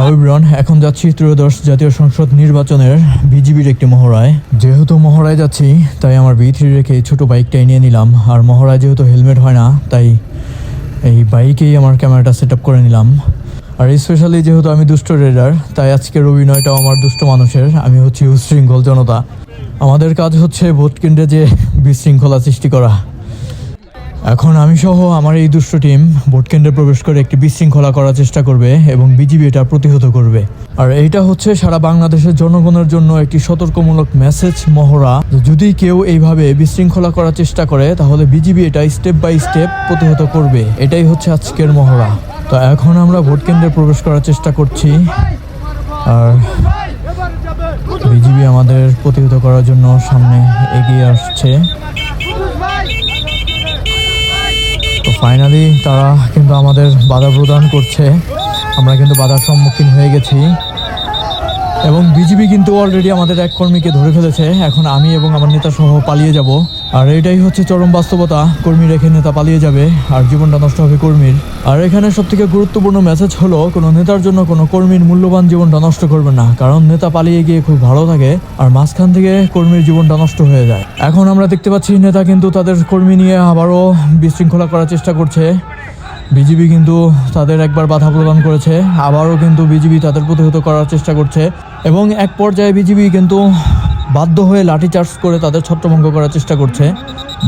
Hello এখন যাচ্ছি ত্রয়োদশ জাতীয় সংসদ নির্বাচনের বিজিবির একটি মহড়ায়। যেহেতু মহড়ায় যাচ্ছি, তাই আমার বি থ্রি রেখে ছোটো বাইকটাই নিয়ে নিলাম। আর মহড়ায় যেহেতু হেলমেট হয় না, তাই এই বাইকেই আমার ক্যামেরাটা সেট করে নিলাম। আর স্পেশালি যেহেতু আমি দুষ্ট রেডার তাই আজকের অভিনয়টাও আমার দুষ্ট মানুষের, আমি হচ্ছি উশৃঙ্খল জনতা। আমাদের কাজ হচ্ছে ভোট কেন্দ্রে যে বিশৃঙ্খলা সৃষ্টি করা। এখন আমি সহ আমার এই দুষ্ট টিম ভোট কেন্দ্রে প্রবেশ করে একটি বিশৃঙ্খলা করার চেষ্টা করবে এবং বিজিবি এটা প্রতিহত করবে। আর এইটা হচ্ছে সারা বাংলাদেশের জনগণের জন্য একটি সতর্কমূলক মেসেজ মহড়া। যদি কেউ এইভাবে বিশৃঙ্খলা করার চেষ্টা করে, তাহলে বিজিবি এটা স্টেপ বাই স্টেপ প্রতিহত করবে। এটাই হচ্ছে আজকের মহড়া। তো এখন আমরা ভোট কেন্দ্রে প্রবেশ করার চেষ্টা করছি। আর বিজিবি আমাদের প্রতিহত করার জন্য সামনে এগিয়ে আসছে। ফাইনালি তারা কিন্তু আমাদের বাধা প্রদান করছে। আমরা কিন্তু বাধার সম্মুখীন হয়ে গেছি। এবং বিজিবি কিন্তু অলরেডি আমাদের এক কর্মীকে ধরে ফেলেছে। এখন আমি এবং আমার নেতা সহ পালিয়ে যাব। আর এটাই হচ্ছে চরম বাস্তবতা। কর্মী রেখে নেতা পালিয়ে যাবে, আর জীবনটা নষ্ট হবে কর্মীর। আর এখানে সব থেকে গুরুত্বপূর্ণ মেসেজ হলো, কোনো নেতার জন্য কোনো কর্মীর মূল্যবান জীবনটা নষ্ট করবে না। কারণ নেতা পালিয়ে গিয়ে খুব ভালো থাকে, আর মাঝখান থেকে কর্মীর জীবনটা নষ্ট হয়ে যায়। এখন আমরা দেখতে পাচ্ছি, নেতা কিন্তু তাদের কর্মী নিয়ে আবারও বিশৃঙ্খলা করার চেষ্টা করছে। বিজিবি কিন্তু তাদের একবার বাধা প্রদান করেছে। আবারও কিন্তু বিজিবি তাদের প্রতিহত করার চেষ্টা করছে। এবং এক পর্যায়ে বিজিবি কিন্তু বাধ্য হয়ে লাঠিচার্জ করে তাদের ছত্রভঙ্গ করার চেষ্টা করছে।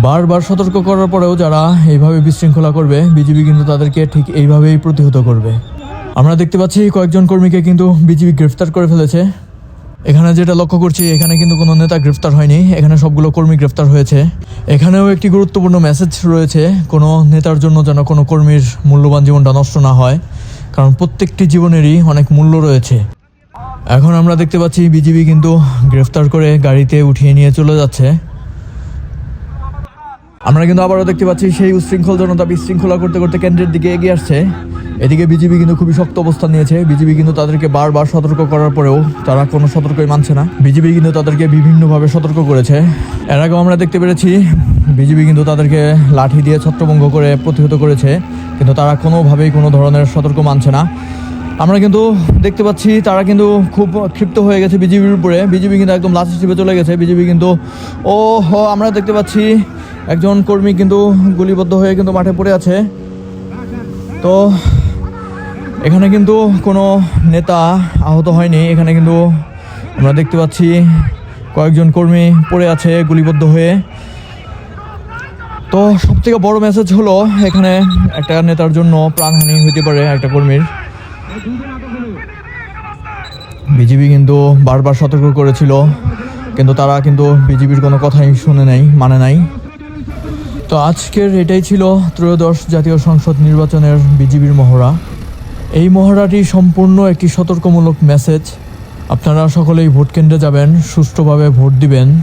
বারবার সতর্ক করার পরেও যারা এইভাবে বিশৃঙ্খলা করবে, বিজিবি কিন্তু তাদেরকে ঠিক এইভাবেই প্রতিহত করবে। আমরা দেখতে পাচ্ছি কয়েকজন কর্মীকে কিন্তু বিজিবি গ্রেফতার করে ফেলেছে। এখানে যেটা লক্ষ্য করছি, এখানে কিন্তু কোনো নেতা গ্রেফতার হয়নি। এখানে সবগুলো কর্মী গ্রেফতার হয়েছে। এখানেও একটি গুরুত্বপূর্ণ মেসেজ রয়েছে, কোনো নেতার জন্য যেন কোনো কর্মীর মূল্যবান জীবনটা নষ্ট না হয়, কারণ প্রত্যেকটি জীবনেরই অনেক মূল্য রয়েছে। এখন আমরা দেখতে পাচ্ছি, বিজিবি কিন্তু গ্রেফতার করে গাড়িতে উঠিয়ে নিয়ে চলে যাচ্ছে। আমরা কিন্তু আবারও দেখতে পাচ্ছি, সেই উশৃঙ্খল জনতা বিশৃঙ্খলা করতে করতে কেন্দ্রের দিকে এগিয়ে আসছে। এদিকে বিজিবি কিন্তু খুবই শক্ত অবস্থান নিয়েছে। বিজিবি কিন্তু তাদেরকে বারবার সতর্ক করার পরেও তারা কোনো সতর্কই মানছে না। বিজিবি কিন্তু তাদেরকে বিভিন্নভাবে সতর্ক করেছে। এর আগেও আমরা দেখতে পেরেছি, বিজিবি কিন্তু তাদেরকে লাঠি দিয়ে ছত্রভঙ্গ করে প্রতিহত করেছে। কিন্তু তারা কোনোভাবেই কোনো ধরনের সতর্ক মানছে না। আমরা কিন্তু দেখতে পাচ্ছি, তারা কিন্তু খুব ক্ষিপ্ত হয়ে গেছে বিজিবির উপরে। বিজিবি কিন্তু একদম লাস্ট স্টেপে চলে গেছে। বিজিবি কিন্তু ও হো আমরা দেখতে পাচ্ছি, একজন কর্মী কিন্তু গুলিবদ্ধ হয়ে কিন্তু মাঠে পড়ে আছে। তো এখানে কিন্তু কোনো নেতা আহত হয়নি। এখানে কিন্তু আমরা দেখতে পাচ্ছি কয়েকজন কর্মী পড়ে আছে গুলিবদ্ধ হয়ে। তো সব থেকে বড় মেসেজ হলো, এখানে একটা নেতার জন্য প্রাণহানি হইতে পারে একটা কর্মীর। বিজিবি কিন্তু বারবার সতর্ক করেছিল, কিন্তু তারা কিন্তু বিজিবির কোনো কথাই শুনে নাই মানে নাই। তো আজকের এটাই ছিল ত্রয়োদশ জাতীয় সংসদ নির্বাচনের বিজিবির মহড়া। এই মহড়াটি সম্পূর্ণ একটি সতর্কমূলক মেসেজ আপনারা সকলেই ভোট কেন্দ্রে যাবেন, সুষ্ঠুভাবে ভোট দিবেন।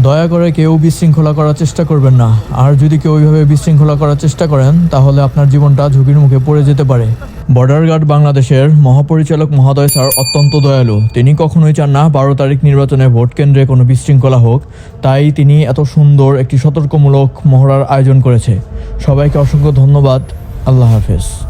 দয়া করে কেউ বিশৃঙ্খলা করার চেষ্টা করবেন না। আর যদি কেউ ওইভাবে বিশৃঙ্খলা করার চেষ্টা করেন, তাহলে আপনার জীবনটা ঝুঁকির মুখে পড়ে যেতে পারে। বর্ডার গার্ড বাংলাদেশের মহাপরিচালক মহোদয় স্যার অত্যন্ত দয়ালু। তিনি কখনোই চান না বারো তারিখ নির্বাচনে ভোট কেন্দ্রে কোনো বিশৃঙ্খলা হোক। তাই তিনি এত সুন্দর একটি সতর্কমূলক মহড়ার আয়োজন করেছে। সবাইকে অসংখ্য ধন্যবাদ। আল্লাহ হাফেজ।